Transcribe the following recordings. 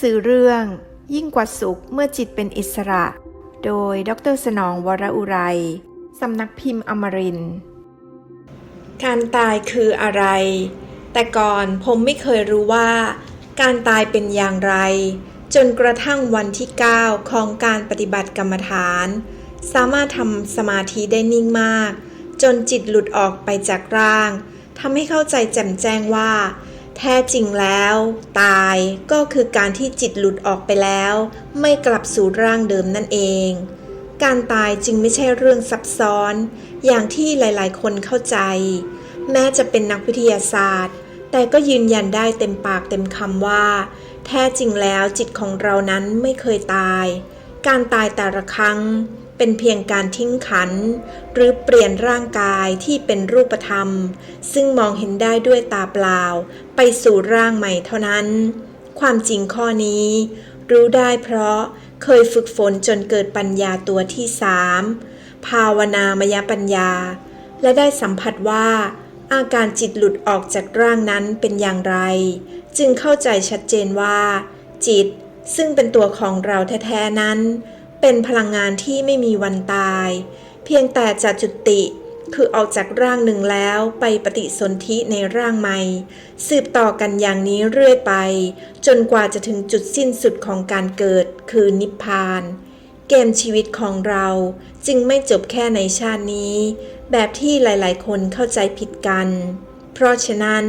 สือเรื่อง ยิ่งกว่าสุขเมื่อจิตเป็นอิสระ โดยดรสนองวรอุไรสำนักพิมพ์อมริน การตายคืออะไร แต่ก่อนผมไม่เคยรู้ว่า การตายเป็นอย่างไร จนกระทั่งวันที่ 9 ของการปฏิบัติกรรมฐาน สามารถทำสมาธิได้นิ่งมาก จนจิตหลุดออกไปจากร่างทำให้เข้าใจแจ่มแจ้งว่า แท้จริงแล้ว ตายก็คือการที่จิตหลุดออกไปแล้ว ไม่กลับสู่ร่างเดิมนั่นเอง การตายจึงไม่ใช่เรื่องซับซ้อน อย่างที่หลายๆ คนเข้าใจ แม้จะเป็นนักวิทยาศาสตร์ แต่ก็ยืนยันได้เต็มปากเต็มคำว่า แท้จริงแล้วจิตของเรานั้นไม่เคยตาย การตายแต่ละครั้ง เป็นเพียงการทิ้งขัน หรือเปลี่ยนร่างกายที่เป็นรูปธรรม ซึ่งมองเห็นได้ด้วยตาเปล่า ไปสู่ร่างใหม่เท่านั้น ความจริงข้อนี้ รู้ได้เพราะเคยฝึกฝนจนเกิดปัญญาตัวที่สามภาวนามยปัญญา และได้สัมผัสว่า อาการจิตหลุดออกจากร่างนั้นเป็นอย่างไร จึงเข้าใจชัดเจนว่า จิตซึ่งเป็นตัวของเราแท้ ๆ นั้น เป็นพลังงานที่ไม่มีวันตาย เพียงแต่จะจุติคือออกจากร่างหนึ่งแล้วไปปฏิสนธิในร่างใหม่ สืบต่อกันอย่างนี้เรื่อยไป จนกว่าจะถึงจุดสิ้นสุดของการเกิดคือนิพพาน เกมชีวิตของเราจึงไม่จบแค่ในชาตินี้ แบบที่หลายๆ คนเข้าใจผิดกัน เพราะฉะนั้น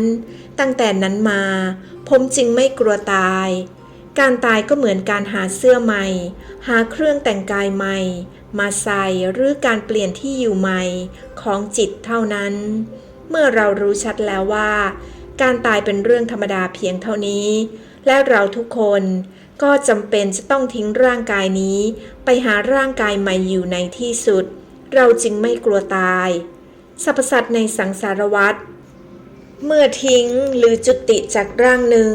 ตั้งแต่นั้นมา ผมจึงไม่กลัวตาย การตายก็เหมือนการหาเสื้อใหม่ หาเครื่องแต่งกายใหม่ มาใส่หรือการเปลี่ยนที่อยู่ใหม่ของจิตเท่านั้น เมื่อเรารู้ชัดแล้วว่า การตายเป็นเรื่องธรรมดาเพียงเท่านี้ และเราทุกคนก็จำเป็นจะต้องทิ้งร่างกายนี้ ไปหาร่างกายใหม่อยู่ในที่สุด เราจึงไม่กลัวตายสรรพสัตว์ในสังสารวัฏเมื่อทิ้งหรือจุติจากร่างหนึ่ง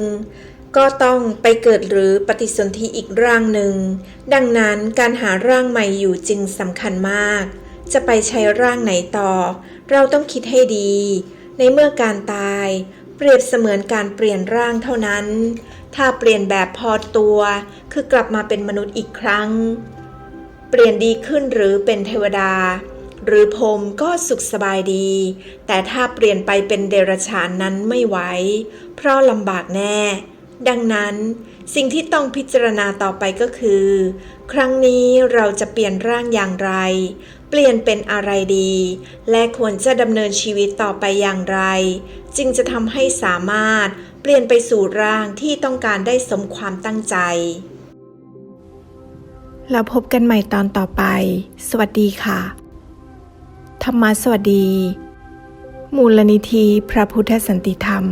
ก็ต้องไปเกิดหรือปฏิสนธิอีกร่างหนึ่ง ดังนั้นการหาร่างใหม่อยู่จึงสำคัญมาก จะไปใช้ร่างไหนต่อ เราต้องคิดให้ดี ในเมื่อการตาย เปรียบเสมือนการเปลี่ยนร่างเท่านั้น ถ้าเปลี่ยนแบบพอตัว คือกลับมาเป็นมนุษย์อีกครั้ง เปลี่ยนดีขึ้นหรือเป็นเทวดา หรือพรมก็สุขสบายดี แต่ถ้าเปลี่ยนไปเป็นเดรัจฉานนั้นไม่ไหวเพราะลำบากแน่ ดังนั้นสิ่งที่ต้องพิจารณาต่อไปก็คือ ครั้งนี้เราจะเปลี่ยนร่างอย่างไร เปลี่ยนเป็นอะไรดี และควรจะดำเนินชีวิตต่อไปอย่างไร จึงจะทำให้สามารถเปลี่ยนไปสู่ร่างที่ต้องการได้สมความตั้งใจ แล้วพบกันใหม่ตอนต่อไป สวัสดีค่ะ ธรรมะสวัสดี มูลนิธิพระพุทธสันติธรรม